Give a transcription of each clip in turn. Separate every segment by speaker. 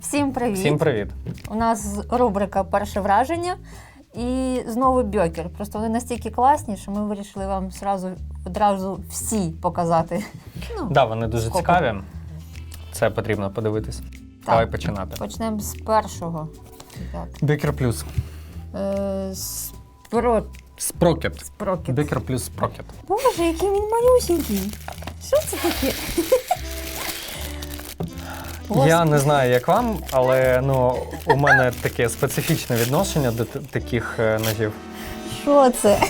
Speaker 1: Всім привіт!
Speaker 2: Всім привіт.
Speaker 1: У нас рубрика Перше враження і знову бьокер. Просто вони настільки класні, що ми вирішили вам зразу одразу всі показати. Ну,
Speaker 2: Да, вони дуже
Speaker 1: Скільки?
Speaker 2: цікаві. Це потрібно подивитись. Давай починати.
Speaker 1: Почнемо з першого. Так.
Speaker 2: Плюс.
Speaker 1: Е, спро...
Speaker 2: Спрокет.
Speaker 1: Спрокет.
Speaker 2: Бекер плюс спрокет.
Speaker 1: Боже, який він малюсенький. Що це таке?
Speaker 2: Я не знаю, як вам, але ну, у мене таке специфічне відношення до т- таких е, ножів.
Speaker 1: Що це?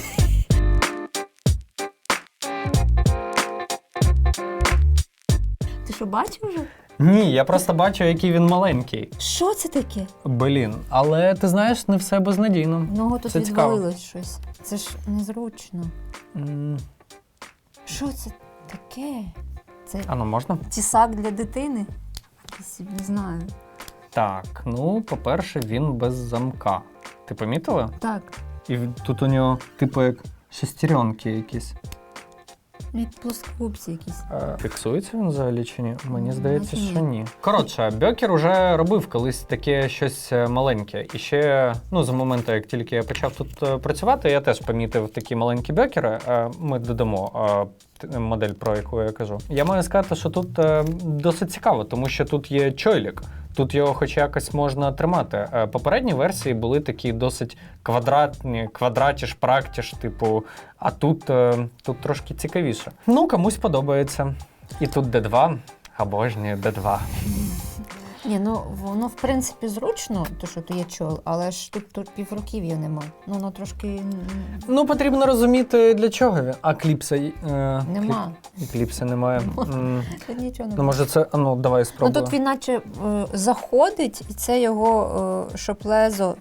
Speaker 1: Ти що бачив вже?
Speaker 2: Ні, я просто бачу, який він маленький.
Speaker 1: Що це таке?
Speaker 2: Блін, але ти знаєш, не все безнадійно.
Speaker 1: В Нього тут
Speaker 2: Це цікаво.
Speaker 1: відвалилось щось. Це ж незручно.
Speaker 2: М,
Speaker 1: Що це таке? Це
Speaker 2: А ну можна?
Speaker 1: тісак для дитини? Якийсь, Не знаю.
Speaker 2: Так, ну, по-перше, він без замка. Ти помітила?
Speaker 1: Так,
Speaker 2: І тут у нього, типу, як шестеренки якісь.
Speaker 1: Як плоскогубці якісь.
Speaker 2: Фіксується він взагалі чи ні? Мені здається,
Speaker 1: ні.
Speaker 2: що ні. Коротше, Бьокер уже робив колись таке щось е, маленьке. І ще ну, з моменту, як тільки я почав тут е, працювати, я теж помітив такі маленькі бьокери. Е, Ми додамо е, т- модель, про яку я кажу. Я маю сказати, що тут е, досить цікаво, тому що тут є чойлік. Тут його хоч якось можна тримати. Е, Попередні версії були такі досить квадратні, квадратіш, практіш, типу. А тут, е, тут трошки цікавіше. Ну, комусь подобається. І тут D2, обожнюю D2.
Speaker 1: Ні, ну воно в принципі зручно, то що тут є чол, але ж тут, тут півруків'я нема. Ну воно трошки
Speaker 2: Ну, потрібно розуміти, для чого він. А кліпса е,
Speaker 1: нема.
Speaker 2: кліп- і кліпси немає. М,
Speaker 1: Тут нічого
Speaker 2: Ну,
Speaker 1: немає.
Speaker 2: може, це. А ну, давай
Speaker 1: Ну
Speaker 2: спробуємо.
Speaker 1: тут він наче е, заходить, і це його е, щоб лезо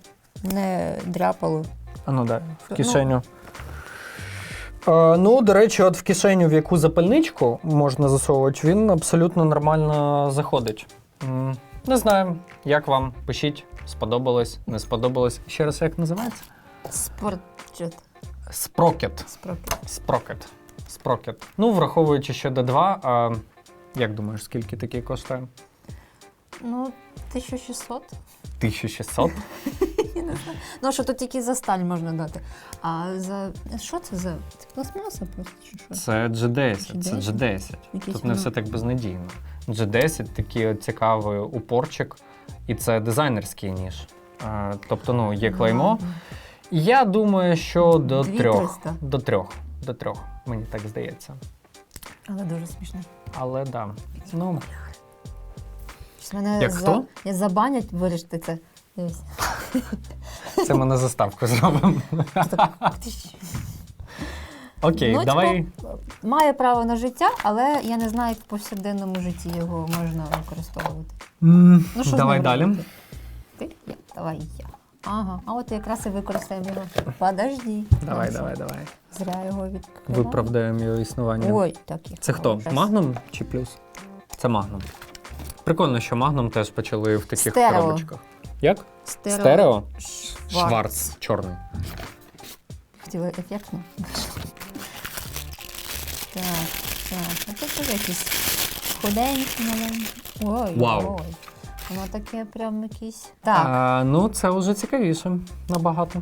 Speaker 1: не дряпало.
Speaker 2: А ну дай, в
Speaker 1: Ну.
Speaker 2: кишеню. Е, ну, до речі, от в кишеню, в яку запальничку можна засовувати, він абсолютно нормально заходить. М, Не знаю, як вам? Пишіть, сподобалось, не сподобалось. Ще раз, як називається?
Speaker 1: Спорт.
Speaker 2: Спрокет.
Speaker 1: Спрокет.
Speaker 2: Спрокет. Спрокет. Ну, враховуючи, ще до 2, а як думаєш, скільки такий коштує?
Speaker 1: Ну, 1600.
Speaker 2: 1600?
Speaker 1: Я не знаю. Ну, що тут тільки за сталь можна дати. А за. Що це за. Це пластмаса просто чи що?
Speaker 2: Це G10, це
Speaker 1: G10?
Speaker 2: G10.
Speaker 1: Якийсь
Speaker 2: Тут не
Speaker 1: воно-
Speaker 2: все так безнадійно. G10 такий от цікавий упорчик, і це дизайнерський ніж. Тобто, ну, є клеймо. Я думаю, що до
Speaker 1: Дві
Speaker 2: трьох. До трьох. До трьох, мені так здається.
Speaker 1: Але дуже смішно.
Speaker 2: Але да. Ну,
Speaker 1: Щось Мене
Speaker 2: Як
Speaker 1: за...
Speaker 2: хто?
Speaker 1: Я забанять вирішити це. Дивись.
Speaker 2: це ми на заставку зробимо. Окей,
Speaker 1: Ну,
Speaker 2: давай.
Speaker 1: типу, Має право на життя, але я не знаю, як в повсякденному житті його можна використовувати.
Speaker 2: М,
Speaker 1: Ну, що
Speaker 2: давай далі.
Speaker 1: робити? Ти? Я. Давай я. Ага, а от якраз і використаємо його. Подожди.
Speaker 2: Давай, давай, давай.
Speaker 1: Зря його відкриваю.
Speaker 2: Виправдаємо його існування.
Speaker 1: Ой, так
Speaker 2: Це хто? Магнум чи плюс? Це Магнум. Прикольно, що Магнум теж почали в таких
Speaker 1: Стерео.
Speaker 2: коробочках. Як?
Speaker 1: Стерео.
Speaker 2: Стерео?
Speaker 1: Шварц.
Speaker 2: Шварц, чорний.
Speaker 1: Хотіла ефектно. Так, так. А це якісь худенькі маленькі. Ой,
Speaker 2: Вау.
Speaker 1: ой. Воно таке прям якісь. Так.
Speaker 2: А, ну, це вже цікавіше набагато.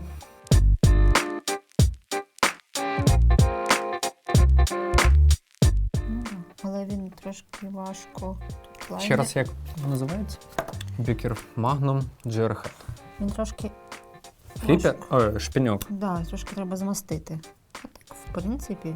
Speaker 1: Ну. Але він трошки важко. Тут
Speaker 2: Ще раз, як називається? Бікер Магнум Джерхет.
Speaker 1: Він трошки.
Speaker 2: Фліпер? Ой, шпиньок.
Speaker 1: Так, да, трошки треба змастити. А так, в принципі.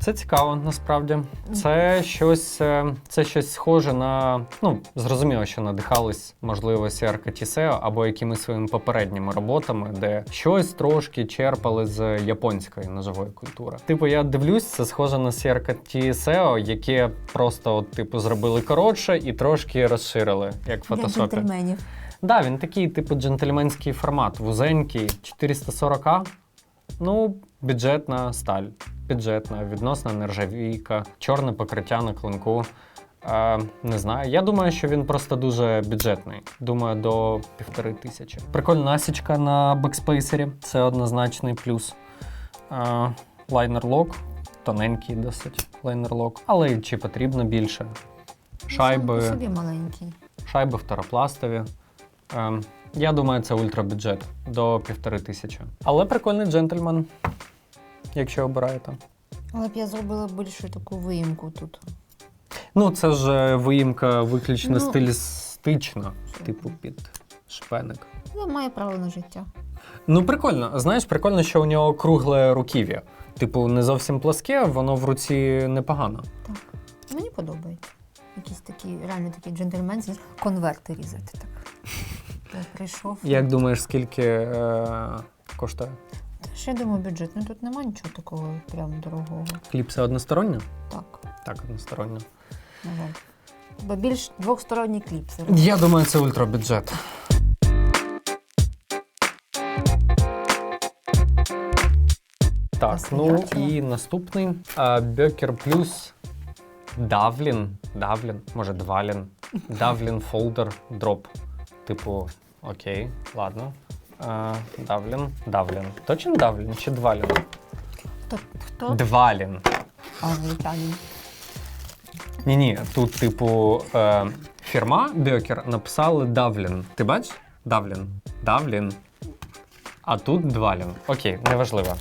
Speaker 2: Це цікаво, насправді. Це щось, е, це щось схоже на. Ну, зрозуміло, що надихались, можливо, Сіарка Тісео або якимись своїми попередніми роботами, де щось трошки черпали з японської ножової культури. Типу, я дивлюсь, це схоже на Сіарка Тісео, яке просто, от, типу, зробили коротше і трошки розширили, як в фотошопі.
Speaker 1: джентльменів.
Speaker 2: Да, він такий, типу, джентльменський формат, вузенький, 440 Ну, бюджетна сталь, бюджетна, відносна нержавійка, чорне покриття на клинку. Е, не знаю. Я думаю, що він просто дуже бюджетний. Думаю, до півтори тисячі. Прикольна насічка на бекспейсері. Це однозначний плюс. Е, лайнер-лок, тоненький досить лайнер-лок. Але чи потрібно більше?
Speaker 1: Ну,
Speaker 2: Шайби.
Speaker 1: Собі маленький.
Speaker 2: шайби второпластові. Ем, я думаю, це ультрабюджет до півтори тисячі. Але прикольний джентльмен, якщо обираєте.
Speaker 1: Але б я зробила більше таку виїмку тут.
Speaker 2: Ну, це ж е, виїмка виключно
Speaker 1: Ну,
Speaker 2: стилістична,
Speaker 1: що?
Speaker 2: типу під шпеник.
Speaker 1: Але має право на життя.
Speaker 2: Ну, прикольно. Знаєш, прикольно, що у нього кругле руків'я. Типу, не зовсім пласке, воно в руці непогано.
Speaker 1: Так. Мені подобається. Якісь такі, реально такі джентльменські конверти різати так. Прийшов.
Speaker 2: Як думаєш, скільки е, коштує?
Speaker 1: Я думаю, бюджет. Ну тут нема нічого такого прям дорогого.
Speaker 2: Кліпси одностороння?
Speaker 1: Так,
Speaker 2: Так, одностороння.
Speaker 1: на жаль. Бо більш двохсторонні кліпси.
Speaker 2: Я думаю, це ультрабюджет. Так, ну і наступний Бекер плюс Давлін. Давлін, може, Двалін. Давлін фолдер дроп. Типу, окей, ладно. Давлін. Давлін. Точно Давлін чи Двалін?
Speaker 1: Хто? Хто?
Speaker 2: Двалін.
Speaker 1: А, звичайно.
Speaker 2: Ні, ні, тут, типу, е, фірма Бекер написали Давлін. Ти бачиш? Давлін. Давлін. А тут Двалін. Окей, неважливо.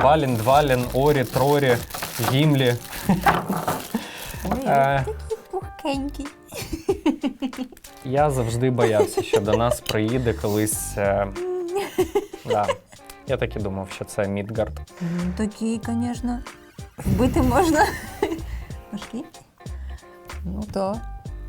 Speaker 2: Двалін, Двалін, Орі, Трорі, Гімлі.
Speaker 1: Ой,
Speaker 2: Е.
Speaker 1: такий пухкенький.
Speaker 2: Я завжди боявся, що до нас приїде колись. Е, да. Я так і думав, що це Мідгард.
Speaker 1: Ну, такий, звісно. Вбити можна. Важкий? Ну так.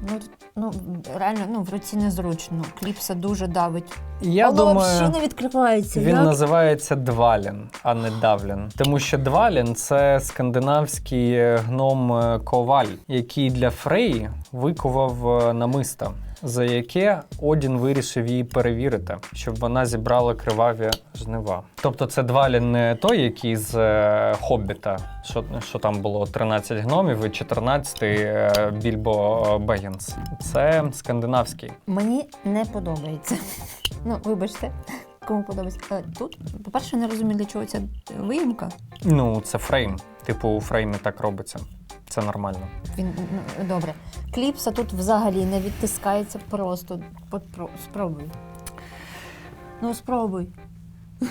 Speaker 1: Ну, ну, реально, ну, в руці незручно. Кліпса дуже давить.
Speaker 2: Я
Speaker 1: Воно
Speaker 2: думаю.
Speaker 1: взагалі не відкривається.
Speaker 2: Він
Speaker 1: Як?
Speaker 2: називається Двалін, а не Давлін. Тому що Двалін це скандинавський гном коваль, який для Фреї викував е, намисто, за яке Одін вирішив її перевірити, щоб вона зібрала криваві жнива. Тобто, це Двалін не той, який з е, Хоббіта, що, що там було 13 гномів і 14 е, Більбо е, Бегінс. Це скандинавський.
Speaker 1: Мені не подобається. Ну, вибачте, кому подобається. Тут, по-перше, не розумію, для чого ця виїмка.
Speaker 2: Ну, це фрейм. Типу, у фреймі так робиться. Це нормально.
Speaker 1: Він ну, добре. Кліпса тут взагалі не відтискається просто. Попро- Спробуй. Ну, спробуй.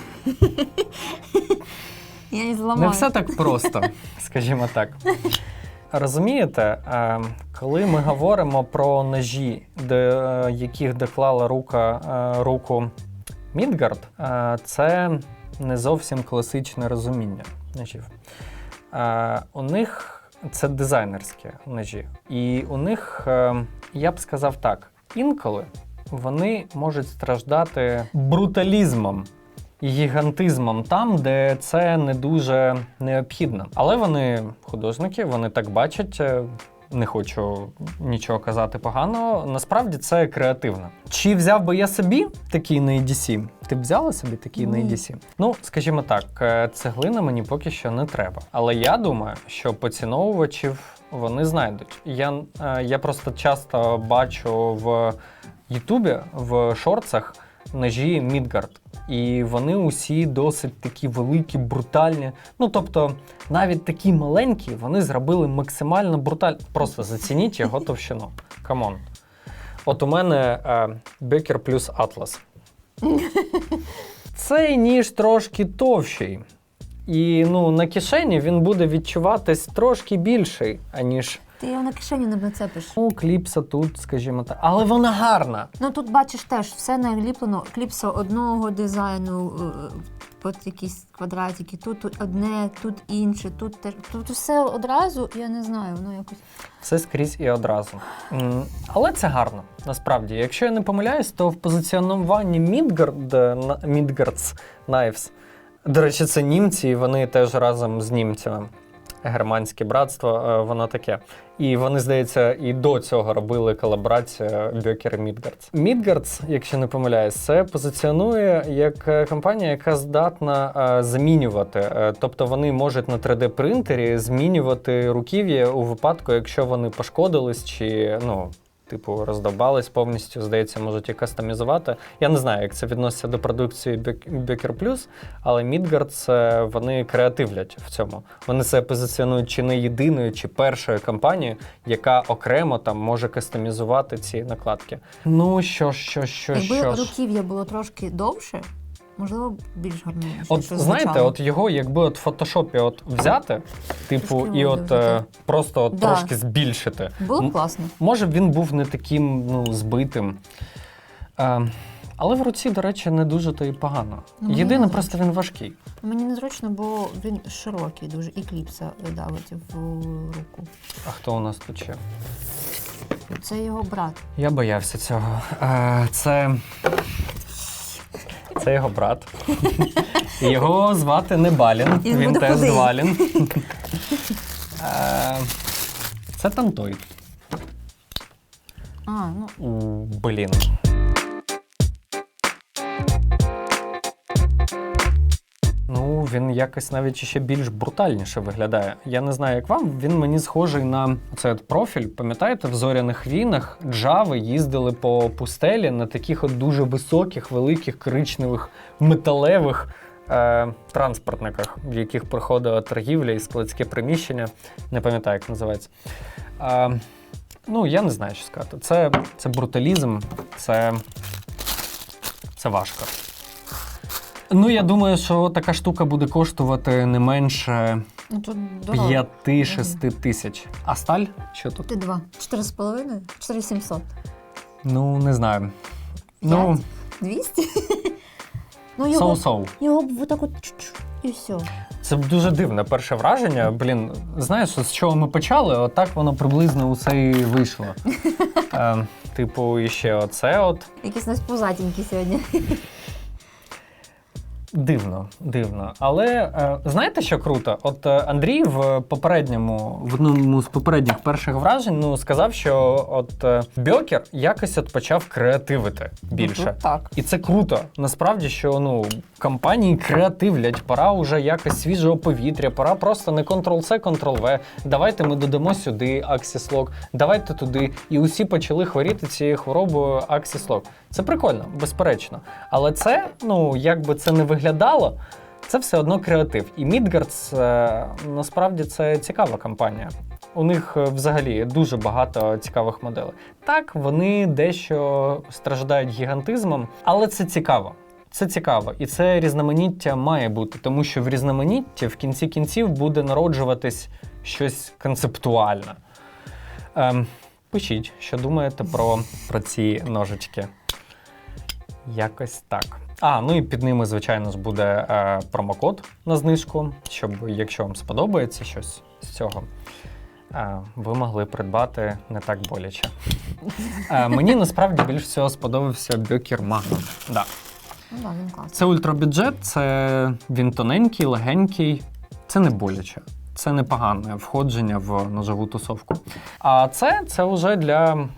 Speaker 1: Я не зламаю.
Speaker 2: Не все так просто, скажімо так. Розумієте, е, коли ми говоримо про ножі, де, е, яких доклала рука, е, руку Мідгард, е, це не зовсім класичне розуміння ножів. Е, У них це дизайнерські ножі. І у них, е, я б сказав так, інколи вони можуть страждати бруталізмом і гігантизмом там, де це не дуже необхідно. Але вони художники, вони так бачать. Не хочу нічого казати поганого. Насправді це креативно. Чи взяв би я собі такий на EDC? Ти б взяла собі такий на EDC? Ну, скажімо так, е, цеглина мені поки що не треба. Але я думаю, що поціновувачів вони знайдуть. Я, е, я просто часто бачу в Ютубі в шорцах ножі Мідгард. І вони усі досить такі великі, брутальні. Ну тобто, навіть такі маленькі вони зробили максимально брутально. Просто зацініть його товщину. Камон. От у мене е, Бекер плюс Атлас. Цей ніж трошки товщий. І ну, на кишені він буде відчуватись трошки більший, аніж
Speaker 1: Ти його на кишеню не нацепиш.
Speaker 2: у кліпса тут, скажімо так. Але вона гарна.
Speaker 1: Ну тут бачиш теж все наліплено. Кліпса одного дизайну, е, от якісь квадратики, тут, тут одне, тут інше, тут теж. Тут все одразу, я не знаю, воно якось.
Speaker 2: Все скрізь і одразу. Але це гарно, насправді. Якщо я не помиляюсь, то в позиціонуванні Midgard, е, на- Midgard's Knives, до речі, це німці, і вони теж разом з німцями. Германське братство, е, воно таке. І вони, здається, і до цього робили колаборацію Бьокер Мідгардс, Midgards, якщо не помиляюсь, це позиціонує як е, компанія, яка здатна е, замінювати. Тобто вони можуть на 3D-принтері змінювати руків'я у випадку, якщо вони пошкодились чи ну. Типу, роздобались повністю, здається, можуть і кастомізувати. Я не знаю, як це відноситься до продукції Бекер Плюс, але Мідгард вони креативлять в цьому. Вони себе позиціонують чи не єдиною, чи першою компанією, яка окремо там може кастомізувати ці накладки. Ну що ж, що, що,
Speaker 1: Якби
Speaker 2: що ж.
Speaker 1: руків'я було трошки довше, можливо, більш гарніше.
Speaker 2: От знаєте, от його, якби от в фотошопі от взяти, типу, і от е, просто от
Speaker 1: Да.
Speaker 2: трошки збільшити.
Speaker 1: було б класно.
Speaker 2: Може, він був не таким ну, збитим. Е, але в руці, до речі, не дуже то і погано.
Speaker 1: Ну, мені
Speaker 2: Єдине,
Speaker 1: не
Speaker 2: просто він важкий.
Speaker 1: Мені незручно, бо він широкий, дуже і кліпса давить в руку.
Speaker 2: А хто у нас тут ще?
Speaker 1: Це його брат.
Speaker 2: Я боявся цього. Е, це. Це його брат. Його звати не Балін.
Speaker 1: Він
Speaker 2: Він
Speaker 1: буде
Speaker 2: теж
Speaker 1: худий.
Speaker 2: Двалін. Е, Це Тантой.
Speaker 1: А, ну
Speaker 2: Блін. Він якось навіть ще більш брутальніше виглядає. Я не знаю, як вам. Він мені схожий на цей профіль. Пам'ятаєте, в зоряних війнах джави їздили по пустелі на таких от дуже високих, великих, коричневих, металевих е, транспортниках, в яких проходила торгівля і складське приміщення. Не пам'ятаю, як називається. Е, Ну, я не знаю, що сказати. Це, це бруталізм, це, це важко. Ну, я думаю, що така штука буде коштувати не менше
Speaker 1: ну, тут дорого.
Speaker 2: 5-6 тисяч. А сталь? Що тут?
Speaker 1: Ти два. Чотири з половиною? Чотири сімсот.
Speaker 2: Ну, не знаю. Ну,
Speaker 1: Двісті? Ну, його,
Speaker 2: соу-соу.
Speaker 1: його б отак от і все.
Speaker 2: Це дуже дивне перше враження. Блін, знаєш, з чого ми почали, отак воно приблизно усе і вийшло. Е, типу, і ще оце от.
Speaker 1: Якісь у нас позатінькі сьогодні.
Speaker 2: Дивно, дивно. Але е, знаєте, що круто? От е, Андрій в попередньому, в одному з попередніх перших вражень, ну сказав, що от е, Бьокер якось от почав креативити більше.
Speaker 1: Ну, так.
Speaker 2: І це круто. Насправді, що ну компанії креативлять, пора вже якось свіжого повітря, пора просто не Ctrl-C, Ctrl-V. Давайте ми додамо сюди Axis Lock, давайте туди. І усі почали хворіти цією хворобою Axis Lock. Це прикольно, безперечно. Але це, ну як би це не виглядало. Це все одно креатив. І Midgards, е, насправді це цікава компанія. У них е, взагалі дуже багато цікавих моделей. Так, вони дещо страждають гігантизмом, але це цікаво. Це цікаво, і це різноманіття має бути, тому що в різноманітті в кінці кінців буде народжуватись щось концептуальне. Ем, пишіть, що думаєте про, про ці ножички. Якось так. А, ну і під ними, звичайно ж, буде е, промокод на знижку, щоб, якщо вам сподобається щось з цього, е, ви могли придбати не так боляче. Е, мені насправді більш всього сподобався Бьокер Magnum. Да.
Speaker 1: Ну так, він класний.
Speaker 2: Це ультрабюджет, це він тоненький, легенький, це не боляче. Це непогане входження в ножову тусовку. А це, це вже для,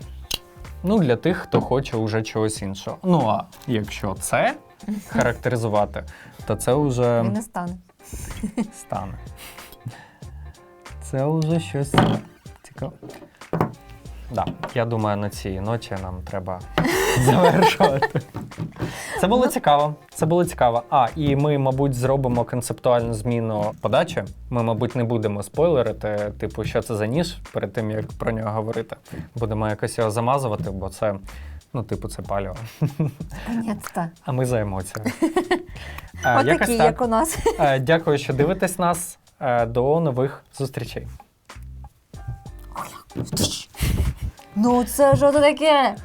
Speaker 2: ну, для тих, хто хоче уже чогось іншого. Ну а якщо це характеризувати, то це вже
Speaker 1: Він не стане.
Speaker 2: стане. Це вже щось цікаве. Да, я думаю, на цій ночі нам треба завершувати. Це було цікаво. Це було цікаво. А, і ми, мабуть, зробимо концептуальну зміну подачі. Ми, мабуть, не будемо спойлерити, типу, що це за ніж перед тим, як про нього говорити. Будемо якось його замазувати, бо це, ну, типу, це паліо.
Speaker 1: Конець-то.
Speaker 2: А ми за емоціями. Е, якось
Speaker 1: Отакі,
Speaker 2: так.
Speaker 1: як у нас.
Speaker 2: Е, Дякую, що дивитесь нас. Е, До нових зустрічей.
Speaker 1: Ну це що це таке?